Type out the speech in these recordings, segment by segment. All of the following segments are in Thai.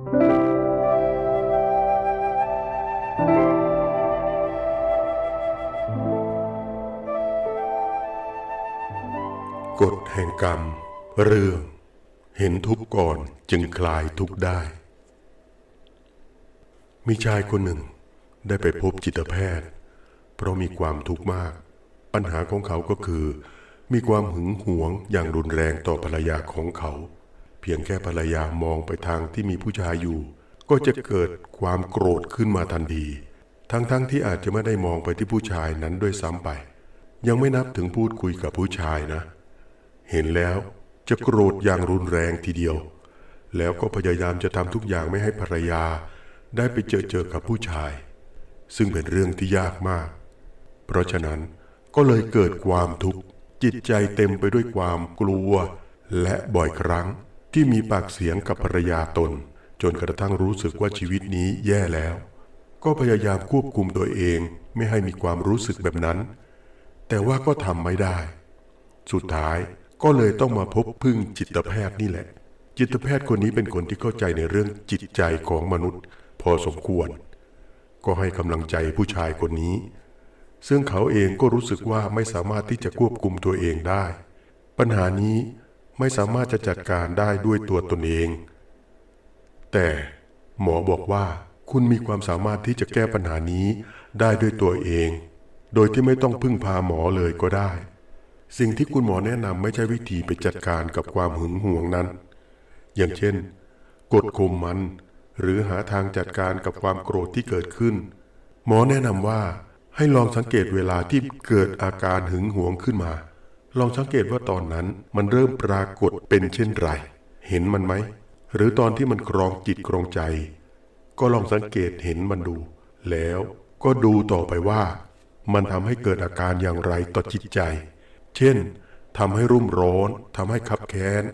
กฎแห่งกรรม เรื่อง เห็นทุกข์ก่อนจึงคลายทุกข์ได้ มีชายคนหนึ่งได้ไปพบจิตแพทย์ เพราะมีความทุกข์มาก ปัญหาของเขาก็คือ มีความหึงหวงอย่างรุนแรงต่อภรรยาของเขา เพียงแค่ภรรยามองไปทางที่มีผู้ชายอยู่ ก็จะเกิดความโกรธขึ้นมาทันที ทั้งๆทที่อาจจะไม่ได้มองไปที่ผู้ชายนั้นด้วยซ้ำไป ยังไม่นับถึงพูดคุยกับผู้ชายนะ เห็นแล้วจะโกรธอย่างรุนแรงทีเดียว แล้วก็พยายามจะทำทุกอย่างไม่ให้ภรรยา ได้ไปเจอเจอกับผู้ชาย ซึ่งเป็นเรื่องที่ยากมาก เพราะฉะนั้นก็เลยเกิดความทุกข์จิตใจเต็มไปด้วยความกลัวและบ่อยครั้ง ที่มีปากเสียงกับภรรยาตน จนกระทั่งรู้สึกว่าชีวิตนี้แย่แล้ว ก็พยายามควบคุมตัวเองไม่ให้มีความรู้สึกแบบนั้น แต่ว่าก็ทำไม่ได้ สุดท้ายก็เลยต้องมาพบพึ่งจิตแพทย์นี่แหละ จิตแพทย์คนนี้เป็นคนที่เข้าใจในเรื่องจิตใจของมนุษย์ พอสมควร ก็ให้กำลังใจผู้ชายคนนี้ ซึ่งเขาเองก็รู้สึกว่าไม่สามารถที่จะควบคุมตัวเองได้ ปัญหานี้ ไม่สามารถจะจัดการได้ด้วยตัวตนเอง แต่หมอบอกว่าคุณมีความสามารถที่จะแก้ปัญหานี้ได้ด้วยตัวเอง โดยที่ไม่ต้องพึ่งพาหมอเลยก็ได้ สิ่งที่คุณหมอแนะนำไม่ใช่วิธีไปจัดการกับความหึงหวงนั้น อย่างเช่น กดข่มมัน หรือหาทางจัดการกับความโกรธที่เกิดขึ้น หมอแนะนำว่าให้ลองสังเกตเวลาที่เกิดอาการหึงหวงขึ้นมา ลองสังเกตว่าตอนนั้นมันเริ่มปรากฏเป็นเช่นไร เห็นมันไหม หรือตอนที่มันครองจิตครองใจ ก็ลองสังเกตเห็นมันดู แล้วก็ดูต่อไปว่า มันทำให้เกิดอาการอย่างไรต่อจิตใจ เช่นทำให้รุ่มร้อนทำให้คับแค้น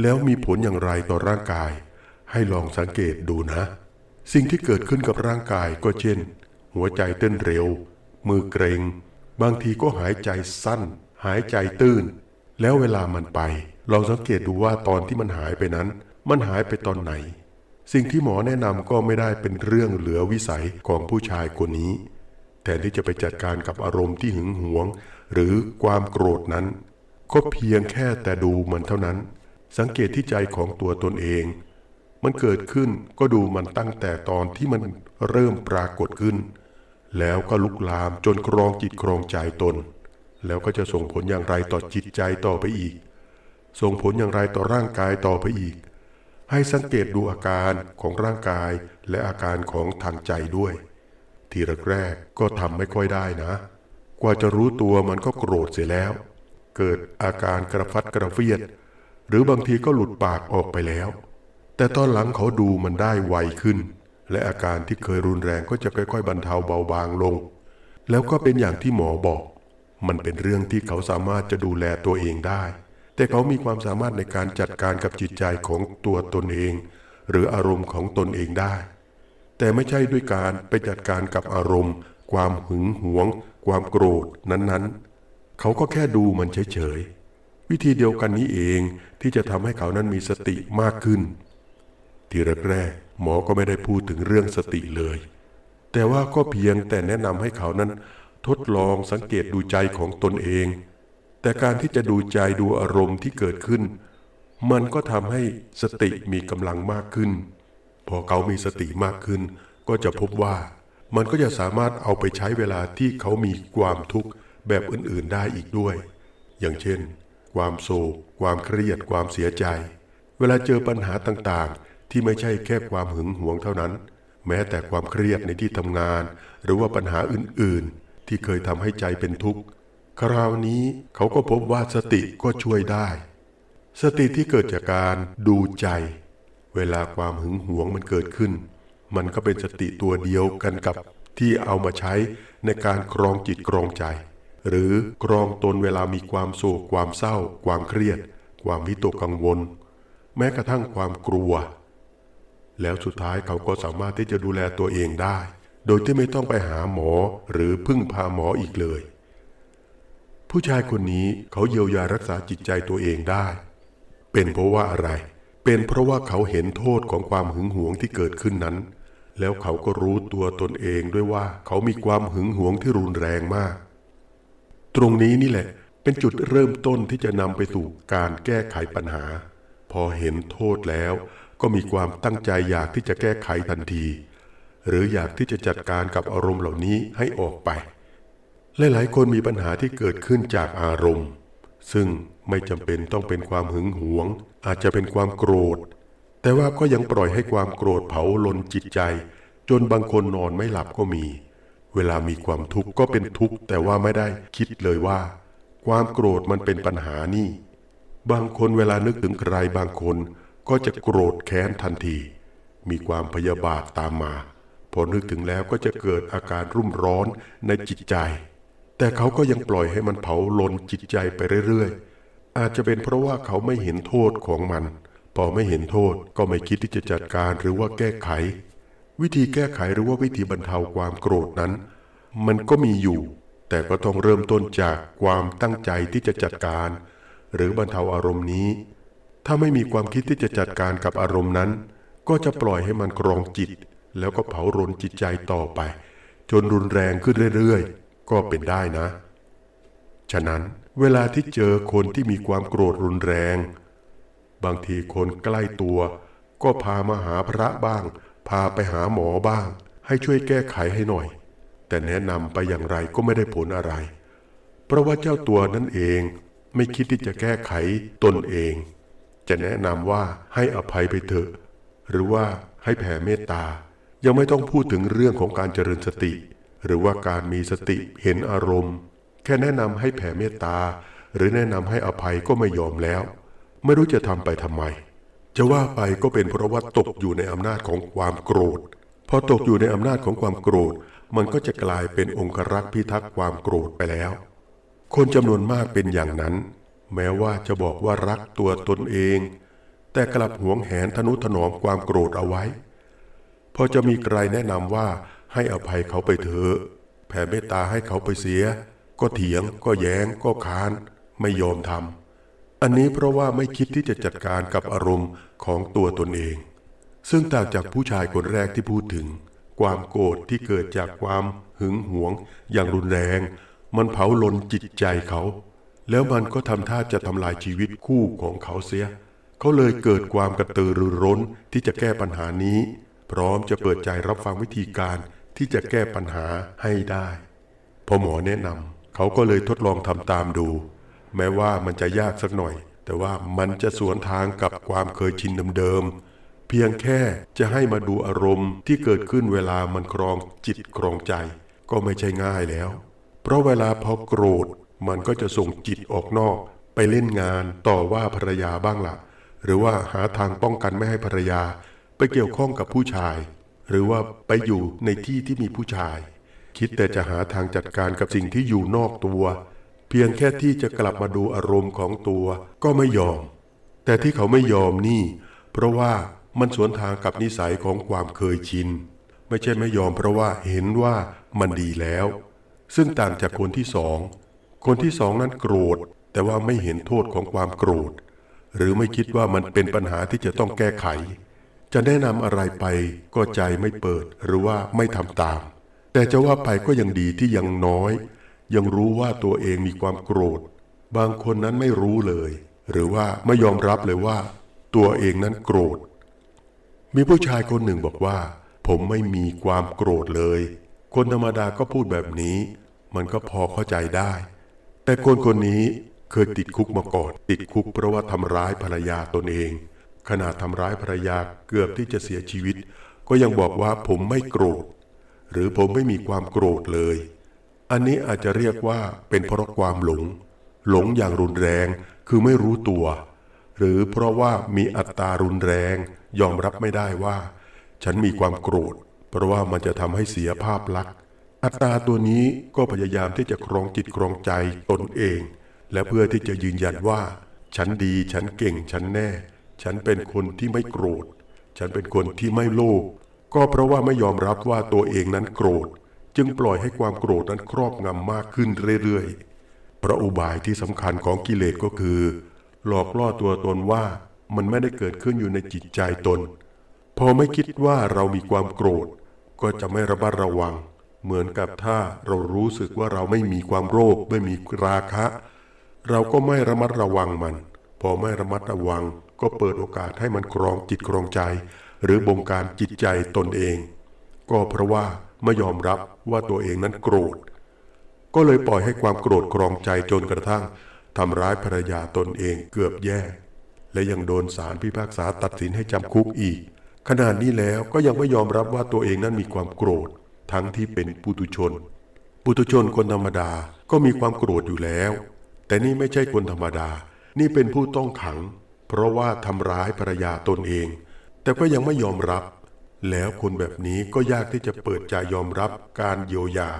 แล้วมีผลอย่างไรต่อร่างกาย ให้ลองสังเกตดูนะ สิ่งที่เกิดขึ้นกับร่างกายก็เช่น หัวใจเต้นเร็ว มือเกรง บางทีก็หายใจสั้น หายใจตื้น แล้วเวลามันไป ลองสังเกตดูว่าตอนที่มันหายไปนั้น มันหายไปตอนไหน สิ่งที่หมอแนะนำก็ไม่ได้เป็นเรื่องเหลือวิสัยของผู้ชายคนนี้แทนที่จะไปจัดการกับอารมณ์ที่หึงหวง หรือความโกรธนั้น ก็เพียงแค่แต่ดูมันเท่านั้น สังเกตที่ใจของตัวตนเอง มันเกิดขึ้นก็ดูมันตั้งแต่ตอนที่มันเริ่มปรากฏขึ้นแล้วก็ลุกลามจนครองจิตครองใจตน แล้วก็จะส่งผลอย่างไรต่อจิตใจต่อไปอีก ส่งผลอย่างไรต่อร่างกายต่อไปอีก ให้สังเกตดูอาการของร่างกายและอาการของทางใจด้วย ทีแรกๆก็ทำไม่ค่อยได้นะ กว่าจะรู้ตัวมันก็โกรธเสียแล้ว เกิดอาการกระฟัดกระเฟียด หรือบางทีก็หลุดปากออกไปแล้ว แต่ตอนหลังเขาดูมันได้ไวขึ้น และอาการที่เคยรุนแรงก็จะค่อยๆบรรเทาเบาบางลง แล้วก็เป็นอย่างที่หมอบอก มันเป็นเรื่องที่เขาสามารถจะดูแลตัวเองได้ แต่เขามีความสามารถในการจัดการกับจิตใจของตัวตนเอง หรืออารมณ์ของตนเองได้ แต่ไม่ใช่ด้วยการไปจัดการกับอารมณ์ ความหึงหวง ความโกรธนั้นๆ เขาก็แค่ดูมันเฉยๆ วิธีเดียวกันนี้เองที่จะทำให้เขานั้นมีสติมากขึ้น ทีแรกๆหมอก็ไม่ได้พูดถึงเรื่องสติเลย แต่ว่าก็เพียงแต่แนะนำให้เขานั้น ทดลองสังเกตดูใจของตนเอง แต่การที่จะดูใจดูอารมณ์ที่เกิดขึ้น มันก็ทำให้สติมีกำลังมากขึ้น พอเขามีสติมากขึ้น ก็จะพบว่ามันก็จะสามารถเอาไปใช้เวลาที่เขามีความทุกข์แบบอื่นๆได้อีกด้วย อย่างเช่น ความโศกความเครียดความเสียใจ เวลาเจอปัญหาต่างๆ ที่ไม่ใช่แค่ความหึงหวงเท่านั้น แม้แต่ความเครียดในที่ทำงาน หรือว่าปัญหาอื่นๆ ที่เคยทำให้ใจเป็นทุกข์ คราวนี้เขาก็พบว่าสติก็ช่วยได้ สติที่เกิดจากการดูใจ เวลาความหึงหวงมันเกิดขึ้น มันก็เป็นสติตัวเดียวกันกับที่เอามาใช้ในการครองจิตครองใจ หรือกรองตนเวลามีความโศกความเศร้า ความเครียด ความวิตกกังวล แม้กระทั่งความกลัว แล้วสุดท้ายเขาก็สามารถที่จะดูแลตัวเองได้ โดยที่ไม่ต้องไปหาหมอหรือพึ่งพาหมออีกเลย ผู้ชายคนนี้เขาเยียวยารักษาจิตใจตัวเองได้ เป็นเพราะว่าอะไร เป็นเพราะว่าเขาเห็นโทษของความหึงหวงที่เกิดขึ้นนั้น แล้วเขาก็รู้ตัวตนเองด้วยว่าเขามีความหึงหวงที่รุนแรงมาก ตรงนี้นี่แหละ เป็นจุดเริ่มต้นที่จะนำไปสู่การแก้ไขปัญหา พอเห็นโทษแล้ว ก็มีความตั้งใจอยากที่จะแก้ไขทันที หรืออยากที่จะจัดการกับอารมณ์เหล่านี้ให้ออกไป หลายๆ คนมีปัญหาที่เกิดขึ้นจากอารมณ์ ซึ่งไม่จำเป็นต้องเป็นความหึงหวง อาจจะเป็นความโกรธ แต่ว่าก็ยังปล่อยให้ความโกรธเผาลนจิตใจ จนบางคนนอนไม่หลับก็มี เวลามีความทุกข์ก็เป็นทุกข์แต่ว่าไม่ได้คิดเลยว่า ความโกรธมันเป็นปัญหานี่ บางคนเวลานึกถึงใครบางคนก็จะโกรธแค้นทันที มีความพยาบาทตามมา พอนึกถึงแล้วก็จะเกิดอาการรุ่มร้อนในจิตใจ แต่เขาก็ยังปล่อยให้มันเผาลนจิตใจไปเรื่อยๆ อาจจะเป็นเพราะว่าเขาไม่เห็นโทษของมัน พอไม่เห็นโทษก็ไม่คิดที่จะจัดการหรือว่าแก้ไข วิธีแก้ไขหรือว่าวิธีบรรเทาความโกรธนั้น มันก็มีอยู่ แต่ก็ต้องเริ่มต้นจากความตั้งใจที่จะจัดการ หรือบรรเทาอารมณ์นี้ ถ้าไม่มีความคิดที่จะจัดการกับอารมณ์นั้น ก็จะปล่อยให้มันครองจิต แล้วก็เผารนจิตใจต่อไป จนรุนแรงขึ้นเรื่อยๆ ก็เป็นได้นะ ฉะนั้นเวลาที่เจอคนที่มีความโกรธรุนแรง บางทีคนใกล้ตัว ก็พามาหาพระบ้าง พาไปหาหมอบ้าง ให้ช่วยแก้ไขให้หน่อย แต่แนะนำไปอย่างไรก็ไม่ได้ผลอะไร เพราะว่าเจ้าตัวนั่นเองไม่คิดที่จะแก้ไขตนเอง จะแนะนำว่าให้อภัยไปเถอะ หรือว่าให้แผ่เมตตา ยังไม่ต้องพูดถึงเรื่องของการเจริญสติ หรือว่าการมีสติเห็นอารมณ์ แค่แนะนำให้แผ่เมตตา หรือแนะนำให้อภัยก็ไม่ยอมแล้ว ไม่รู้จะทำไปทำไม จะว่าไปก็เป็นเพราะว่าตกอยู่ในอำนาจของความโกรธพอตกอยู่ในอำนาจของความโกรธ มันก็จะกลายเป็นองครักษ์พิทักษ์ความโกรธไปแล้ว คนจำนวนมากเป็นอย่างนั้น แม้ว่าจะบอกว่ารักตัวตนเอง แต่กลับหวงแหนทนุถนอมความโกรธเอาไว้ พอจะมีใครแนะนำว่าให้อภัยเขาไปเถอะแผ่เมตตาให้เขาไปเสีย ก็เถียงก็แย้งก็ค้านไม่ยอมทำอันนี้เพราะว่าไม่คิดที่จะจัดการกับอารมณ์ของตัวตนเอง ซึ่งต่างจากผู้ชายคนแรกที่พูดถึง ความโกรธที่เกิดจากความหึงหวง อย่างรุนแรง มันเผาลนจิตใจเขา แล้วมันก็ทำท่าจะทำลายชีวิตคู่ของเขาเสีย เขาเลยเกิดความกระตือรือร้นที่จะแก้ปัญหานี้ พร้อมจะเปิดใจรับฟังวิธีการที่จะแก้ปัญหาให้ได้พอหมอแนะนำเขาก็เลยทดลองทำตามดู แม้ว่ามันจะยากสักหน่อย แต่ว่ามันจะสวนทางกับความเคยชินเดิมๆเพียงแค่จะให้มาดูอารมณ์ที่เกิดขึ้นเวลามันครองจิตครองใจ ก็ไม่ใช่ง่ายแล้ว เพราะเวลาพอโกรธ มันก็จะส่งจิตออกนอก ไปเล่นงานต่อว่าภรรยาบ้างละ่ะ หรือว่าหาทางป้องกันไม่ให้ภรรยา ไปเกี่ยวข้องกับผู้ชาย หรือว่าไปอยู่ในที่ที่มีผู้ชาย คิดแต่จะหาทางจัดการกับสิ่งที่อยู่นอกตัว เพียงแค่ที่จะกลับมาดูอารมณ์ของตัวก็ไม่ยอม แต่ที่เขาไม่ยอมนี่ เพราะว่ามันสวนทางกับนิสัยของความเคยชิน ไม่ใช่ไม่ยอมเพราะว่าเห็นว่ามันดีแล้ว ซึ่งต่างจากคนที่สอง คนที่สองนั้นโกรธ แต่ว่าไม่เห็นโทษของความโกรธ หรือไม่คิดว่ามันเป็นปัญหาที่จะต้องแก้ไข จะแนะนำอะไรไปก็ใจไม่เปิดหรือว่าไม่ทำตาม แต่จะว่าไปก็ยังดีที่ยังน้อย ยังรู้ว่าตัวเองมีความโกรธ บางคนนั้นไม่รู้เลย หรือว่าไม่ยอมรับเลยว่า ตัวเองนั้นโกรธ มีผู้ชายคนหนึ่งบอกว่า ผมไม่มีความโกรธเลย คนธรรมดาก็พูดแบบนี้ มันก็พอเข้าใจได้ แต่คนคนนี้เคยติดคุกมาก่อนติดคุกเพราะว่าทำร้ายภรรยาตนเอง ขนาดทำร้ายภรรยาเกือบที่จะเสียชีวิต ก็ยังบอกว่าผมไม่โกรธ หรือผมไม่มีความโกรธเลย อันนี้อาจจะเรียกว่าเป็นเพราะความหลง หลงอย่างรุนแรงคือไม่รู้ตัว หรือเพราะว่ามีอัตตารุนแรงยอมรับไม่ได้ว่า ฉันมีความโกรธ เพราะว่ามันจะทำให้เสียภาพลักษณ์อัตตาตัวนี้ก็พยายามที่จะครองจิตครองใจตนเอง และเพื่อที่จะยืนยันว่า ฉันดีฉันเก่งฉันแน่ ฉันเป็นคนที่ไม่โกรธ ฉันเป็นคนที่ไม่โลภ ก็เพราะว่าไม่ยอมรับว่าตัวเองนั้นโกรธ จึงปล่อยให้ความโกรธนั้นครอบงำมากขึ้นเรื่อยๆ พระอุบายที่สำคัญของกิเลสก็คือ หลอกล่อตัวตนว่ามันไม่ได้เกิดขึ้นอยู่ในจิตใจตน พอไม่คิดว่าเรามีความโกรธ ก็จะไม่ระมัดระวัง เหมือนกับถ้าเรารู้สึกว่าเราไม่มีความโลภไม่มีราคะ เราก็ไม่ระมัดระวังมัน พอไม่ระมัดระวังก็เปิดโอกาสให้มันครองจิตครองใจ หรือบงการจิตใจตนเอง ก็เพราะว่าไม่ยอมรับว่าตัวเองนั้นโกรธ ก็เลยปล่อยให้ความโกรธครองใจจนกระทั่งทำร้ายภรรยาตนเองเกือบแย่ และยังโดนศาลพิพากษาตัดสินให้จำคุกอีก ขนาดนี้แล้วก็ยังไม่ยอมรับว่าตัวเองนั้นมีความโกรธ ทั้งที่เป็นปุตุชน ปุตุชนคนธรรมดาก็มีความโกรธอยู่แล้ว แต่นี่ไม่ใช่คนธรรมดา นี่เป็นผู้ต้องขัง เพราะว่าทำร้ายภรรยาตนเอง แต่ก็ยังไม่ยอมรับ แล้วคนแบบนี้ก็ยากที่จะเปิดใจยอมรับการเยียวยา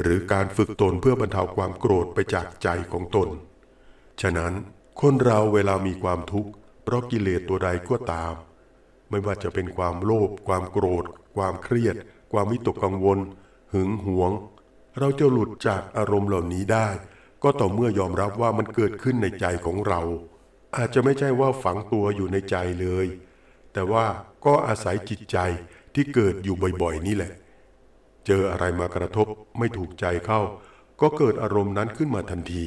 หรือการฝึกตนเพื่อบรรเทาความโกรธไปจากใจของตน ฉะนั้นคนเราเวลามีความทุกข์เพราะกิเลสตัวใดก็ตาม ไม่ว่าจะเป็นความโลภความโกรธ ความเครียด ความวิตกกังวล หึงหวง เราจะหลุดจากอารมณ์เหล่านี้ได้ ก็ต่อเมื่อยอมรับว่ามันเกิดขึ้นในใจของเรา อาจจะไม่ใช่ว่าฝังตัวอยู่ในใจเลย แต่ว่าก็อาศัยจิตใจที่เกิดอยู่บ่อยๆ นี่แหละ เจออะไรมากระทบไม่ถูกใจเข้า ก็เกิดอารมณ์นั้นขึ้นมาทันที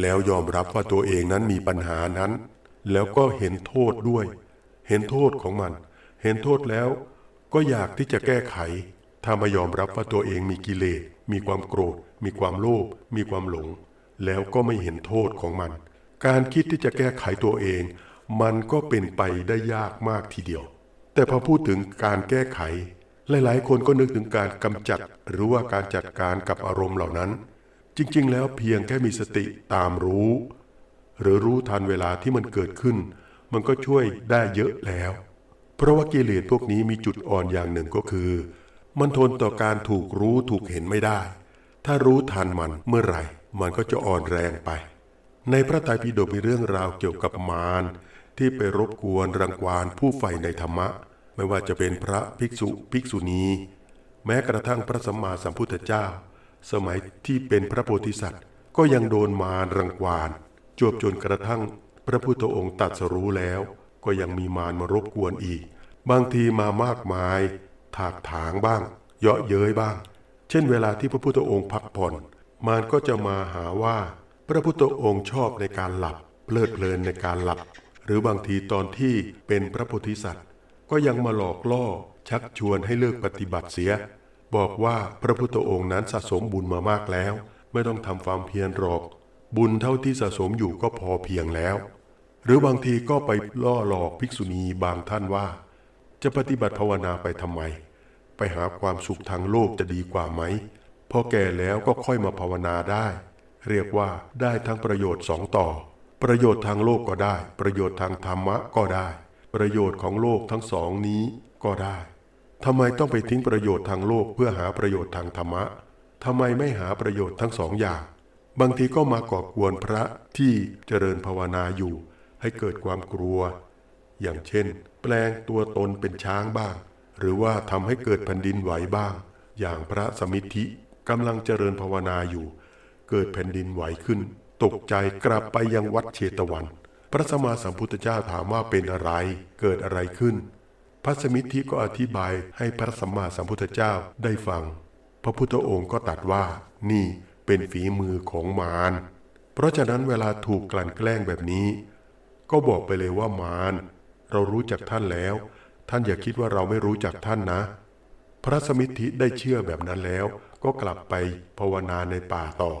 แล้วยอมรับว่าตัวเองนั้นมีปัญหานั้น แล้วก็เห็นโทษด้วย เห็นโทษของมัน เห็นโทษแล้ว ก็อยากที่จะแก้ไข ถ้าไม่ยอมรับว่าตัวเองมีกิเลสมีความโกรธ มีความโลภมีความหลง แล้วก็ไม่เห็นโทษของมัน การคิดที่จะแก้ไขตัวเอง มันก็เป็นไปได้ยากมากทีเดียว แต่พอพูดถึงการแก้ไข หลายๆ คนก็นึกถึงการกำจัดหรือว่าการจัดการกับอารมณ์เหล่านั้น จริง ๆ แล้วเพียงแค่มีสติตามรู้ หรือรู้ทันเวลาที่มันเกิดขึ้น มันก็ช่วยได้เยอะแล้ว เพราะว่ากิเลสพวกนี้มีจุดอ่อนอย่างหนึ่งก็คือ มันทนต่อการถูกรู้ถูกเห็นไม่ได้ ถ้ารู้ทันมันเมื่อไหร่ มันก็จะอ่อนแรงไป ในพระไตรปิฎกมีเรื่องราวเกี่ยวกับมารที่ไปรบกวนรังควานผู้ใฝ่ในธรรมะ ไม่ว่าจะเป็นพระภิกษุภิกษุณี แม้กระทั่งพระสัมมาสัมพุทธเจ้า สมัยที่เป็นพระโพธิสัตว์ ก็ยังโดนมารรังควานจวบจนกระทั่งพระพุทธองค์ตัดสรู้แล้ว ก็ยังมีมารมารบกวนอีก บางทีมามากมาย ถากถางบ้าง เยาะเย้ยบ้าง เช่นเวลาที่พระพุทธองค์พักผ่อน มารก็จะมาหาว่า พระพุทธองค์ชอบในการหลับ เพลิดเพลินในการหลับ หรือบางทีตอนที่เป็นพระโพธิสัตว์ ก็ยังมาหลอกล่อชักชวนให้เลิกปฏิบัติเสีย บอกว่าพระพุทธองค์นั้นสะสมบุญมามากแล้ว ไม่ต้องทำความเพียรหรอก บุญเท่าที่สะสมอยู่ก็พอเพียงแล้ว หรือบางทีก็ไปล่อหลอกภิกษุณีบางท่านว่า จะปฏิบัติภาวนาไปทำไม ไปหาความสุขทางโลกจะดีกว่าไหมพอแก่แล้วก็ค่อยมาภาวนาได้ เรียกว่าได้ทั้งประโยชน์สองต่อ ประโยชน์ทางโลกก็ได้ ประโยชน์ทางธรรมะก็ได้ ประโยชน์ของโลกทั้งสองนี้ก็ได้ทำไมต้องไปทิ้งประโยชน์ทางโลกเพื่อหาประโยชน์ทางธรรมะทำไมไม่หาประโยชน์ทั้งสองอย่าง บางทีก็มาก่อกวนพระที่เจริญภาวนาอยู่ ให้เกิดความกลัว อย่างเช่น แปลงตัวตนเป็นช้างบ้าง หรือว่าทำให้เกิดแผ่นดินไหวบ้าง อย่างพระสมิทธิกำลังเจริญภาวนาอยู่ เกิดแผ่นดินไหวขึ้น ตกใจกลับไปยังวัดเชตวัน พระสมมาสัมพุทธเจ้าถามว่าเป็นอะไร เกิดอะไรขึ้น พระสมิทธิก็อธิบายให้พระสัมมาสัมพุทธเจ้าได้ฟัง พระพุทธองค์ก็ตรัสว่า นี่เป็นฝีมือของมาร เพราะฉะนั้นเวลาถูกกลั่นแกล้งแบบนี้ ก็บอกไปเลยว่ามาร เรารู้จักท่านแล้ว ท่านอย่าคิดว่าเราไม่รู้จักท่านนะ พระสมิทธิได้เชื่อแบบนั้นแล้ว ก็กลับไปภาวนาในป่าต่อ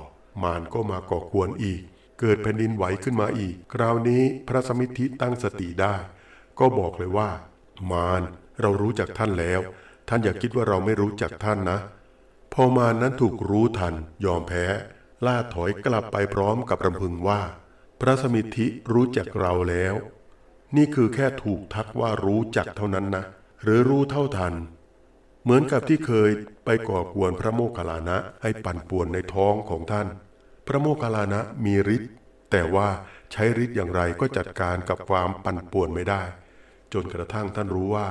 มารก็มาก่อกวนอีก เกิดแผ่นดินไหวขึ้นมาอีก คราวนี้พระสมิทธิตั้งสติได้ ก็บอกเลยว่า มารเรารู้จักท่านแล้ว ท่านอย่าคิดว่าเราไม่รู้จักท่านนะ พอมารนั้นถูกรู้ทัน ยอมแพ้ ล่าถอยกลับไปพร้อมกับรำพึงว่า พระสมิทธิรู้จักเราแล้ว นี่คือแค่ถูกทักว่ารู้จักเท่านั้นนะ หรือรู้เท่าทัน เหมือนกับที่เคยไปก่อกวนพระโมคคัลลานะให้ปั่นป่วนในท้องของท่าน พระโมคคัลลานะมีฤทธิ์แต่ว่าใช้ฤทธิ์อย่างไรก็จัดการกับความปั่นป่วนไม่ได้ จนกระทั่งท่านรู้ว่า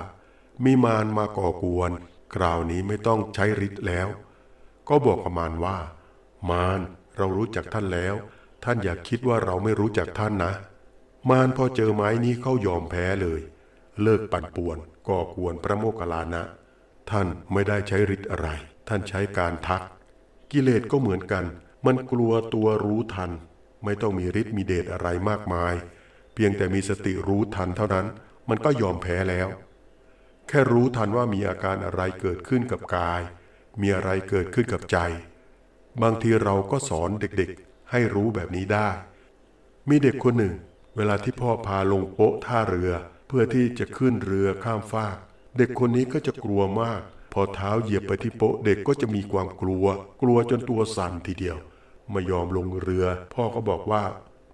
มีมารมาก่อกวน คราวนี้ไม่ต้องใช้ฤทธิ์แล้ว ก็บอกกับมารว่า มารเรารู้จักท่านแล้ว ท่านอย่าคิดว่าเราไม่รู้จักท่านนะ มารพอเจอไม้นี้เขายอมแพ้เลย เลิกปั่นป่วนก่อกวนพระโมคคัลลานะ ท่านไม่ได้ใช้ฤทธิ์อะไร ท่านใช้การทัก กิเลสก็เหมือนกัน มันกลัวตัวรู้ทัน ไม่ต้องมีฤทธิ์มีเดชอะไรมากมาย เพียงแต่มีสติรู้ทันเท่านั้น มันก็ยอมแพ้แล้ว แค่รู้ทันว่ามีอาการอะไรเกิดขึ้นกับกาย มีอะไรเกิดขึ้นกับใจ บางทีเราก็สอนเด็กๆ ให้รู้แบบนี้ได้ มีเด็กคนหนึ่ง เวลาที่พ่อพาลงโป๊ะท่าเรือ เพื่อที่จะขึ้นเรือข้ามฟาก เด็กคนนี้ก็จะกลัวมาก พอเท้าเหยียบไปที่โป๊ะเด็กก็จะมีความกลัว กลัวจนตัวสั่นทีเดียว ไม่ยอมลงเรือ พ่อก็บอกว่า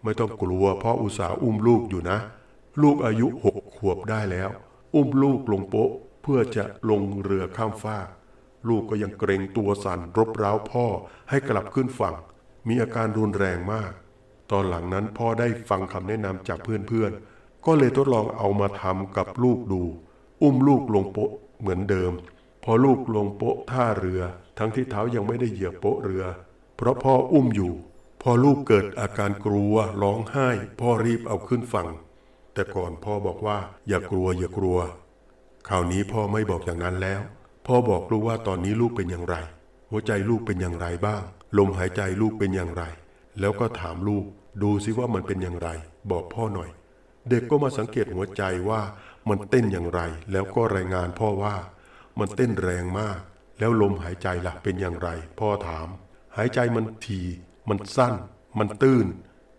ไม่ต้องกลัวพ่ออุตส่าห์อุ้มลูกอยู่นะ ลูกอายุหกขวบได้แล้ว อุ้มลูกลงโป๊ะเพื่อจะลงเรือข้ามฟากลูกก็ยังเกรงตัวสั่นรบเร้าพ่อให้กลับขึ้นฝั่ง มีอาการรุนแรงมาก ตอนหลังนั้นพ่อได้ฟังคำแนะนำจากเพื่อนๆ ก็เลยทดลองเอามาทำกับลูกดู อุ้มลูกลงโป๊ะเหมือนเดิม พอลูกลงโป๊ะท่าเรือ ทั้งที่เท้ายังไม่ได้เหยียบโป๊ะเรือ เพราะพ่ออุ้มอยู่ พอลูกเกิดอาการกลัวร้องไห้ พ่อรีบเอาขึ้นฝั่ง แต่ก่อนพ่อบอกว่าอย่ากลัวอย่ากลัว คราวนี้พ่อไม่บอกอย่างนั้นแล้ว พ่อบอกลูกว่าตอนนี้ลูกเป็นอย่างไร หัวใจลูกเป็นอย่างไรบ้าง ลมหายใจลูกเป็นอย่างไร แล้วก็ถามลูก ดูซิว่ามันเป็นอย่างไร บอกพ่อหน่อย เด็กก็มาสังเกตหัวใจว่ามันเต้นอย่างไร แล้วก็รายงานพ่อว่า มันเต้นแรงมาก แล้วลมหายใจล่ะเป็นอย่างไร พ่อถาม หายใจมันทีมันสั้น มันตื้น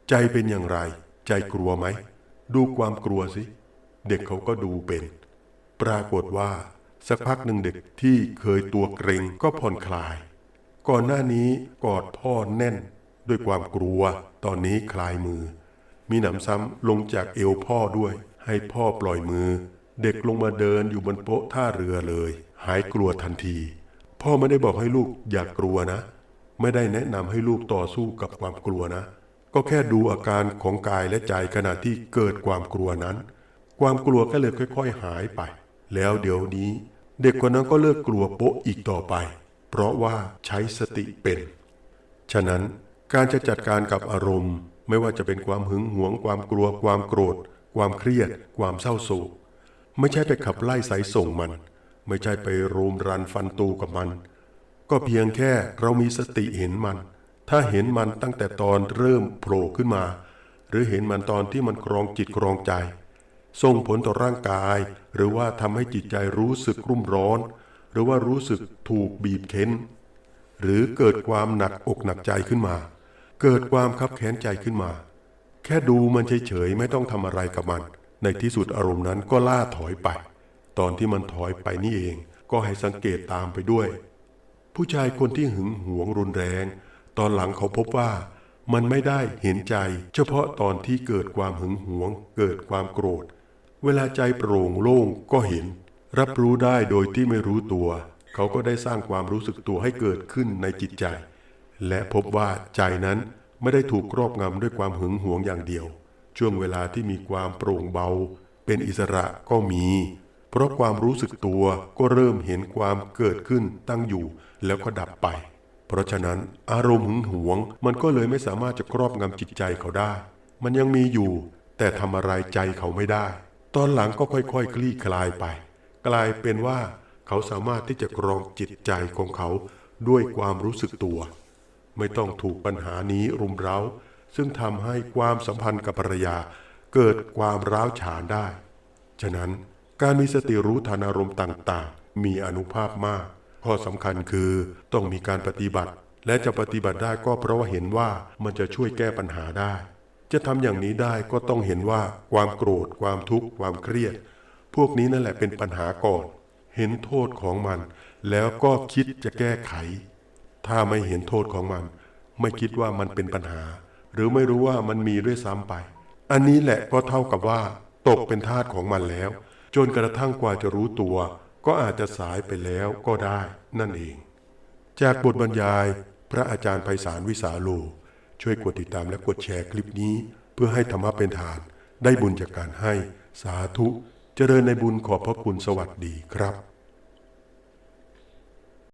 ใจเป็นอย่างไร ใจกลัวไหม ดูความกลัวสิ เด็กเขาก็ดูเป็น ปรากฏว่า สักพักหนึ่งเด็กที่เคยตัวเกรงก็ผ่อนคลาย ก่อนหน้านี้กอดพ่อแน่น ด้วยความกลัวตอนนี้คลายมือ มีหนำซ้ำลงจากเอวพ่อด้วย ให้พ่อปล่อยมือ เด็กลงมาเดินอยู่บนโป๊ะท่าเรือเลย หายกลัวทันที พ่อไม่ได้บอกให้ลูกอย่ากกลัวนะ ไม่ได้แนะนำให้ลูกต่อสู้กับความกลัวนะ ก็แค่ดูอาการของกายและใจขณะที่เกิดความกลัวนั้น ความกลัวก็เลยค่อย ๆ หายไป แล้วเดี๋ยวนี้ เด็กคนนั้นก็เลิกกลัวโป๊ะอีกต่อไป เพราะว่าใช้สติเป็น ฉะนั้น การจะจัดการกับอารมณ์ ไม่ว่าจะเป็นความหึงหวง ความกลัว ความโกรธ ความเครียด ความเศร้าโศก ไม่ใช่ไปขับไล่สายส่งมัน ไม่ใช่ไปรุมรันฟันตูกับมัน ก็เพียงแค่เรามีสติเห็นมัน ถ้าเห็นมันตั้งแต่ตอนเริ่มโผล่ขึ้นมา หรือเห็นมันตอนที่มันครองจิตครองใจ ส่งผลต่อร่างกาย หรือว่าทำให้จิตใจรู้สึกรุ่มร้อน หรือว่ารู้สึกถูกบีบเค้น หรือเกิดความหนักอกหนักใจขึ้นมา เกิดความคับแค้นใจขึ้นมา แค่ดูมันเฉยๆไม่ต้องทำอะไรกับมัน ในที่สุดอารมณ์นั้นก็ล่าถอยไป ตอนที่มันถอยไปนี่เอง ก็ให้สังเกตตามไปด้วย ผู้ชายคนที่หึงหวงรุนแรง ตอนหลังเขาพบว่า มันไม่ได้เห็นใจ เฉพาะตอนที่เกิดความหึงหวง เกิดความโกรธ เวลาใจโปร่งโล่งก็เห็น รับรู้ได้โดยที่ไม่รู้ตัว เขาก็ได้สร้างความรู้สึกตัวให้เกิดขึ้นในจิตใจ และพบว่าใจนั้นไม่ได้ถูกครอบงำด้วยความหึงหวงอย่างเดียว ช่วงเวลาที่มีความโปร่งเบา เป็นอิสระก็มี เพราะความรู้สึกตัวก็เริ่มเห็นความเกิดขึ้นตั้งอยู่แล้วก็ดับไป เพราะฉะนั้นอารมณ์หึงหวงมันก็เลยไม่สามารถจะครอบงำจิตใจเขาได้ มันยังมีอยู่ แต่ทำอะไรใจเขาไม่ได้ ตอนหลังก็ค่อยๆคคลี่คลายไป กลายเป็นว่า เขาสามารถที่จะกรองจิตใจของเขาด้วยความรู้สึกตัว ไม่ต้องถูกปัญหานี้รุมเร้า ซึ่งทำให้ความสัมพันธ์กับภรรยา เกิดความร้าวฉานได้ ฉะนั้นการมีสติรู้ทันอารมณ์ต่างๆ มีอนุภาพมาก ข้อสำคัญคือต้องมีการปฏิบัติ และจะปฏิบัติได้ก็เพราะว่าเห็นว่ามันจะช่วยแก้ปัญหาได้ จะทำอย่างนี้ได้ก็ต้องเห็นว่าความโกรธ ความทุกข์ ความเครียด พวกนี้นั่นแหละเป็นปัญหาก่อน เห็นโทษของมัน แล้วก็คิดจะแก้ไข ถ้าไม่เห็นโทษของมัน ไม่คิดว่ามันเป็นปัญหา หรือไม่รู้ว่ามันมีด้วยซ้ำไป อันนี้แหละก็เท่ากับว่า ตกเป็นทาสของมันแล้ว จนกระทั่งกว่าจะรู้ตัว ก็อาจจะสายไปแล้วก็ได้ นั่นเอง จากบทบรรยาย พระอาจารย์ไพศาลวิสาโล ช่วยกดติดตามและกดแชร์คลิปนี้ เพื่อให้ธรรมะเป็นฐาน ได้บุญจากการให้ สาธุเจริญในบุญขอบพระคุณสวัสดีครับ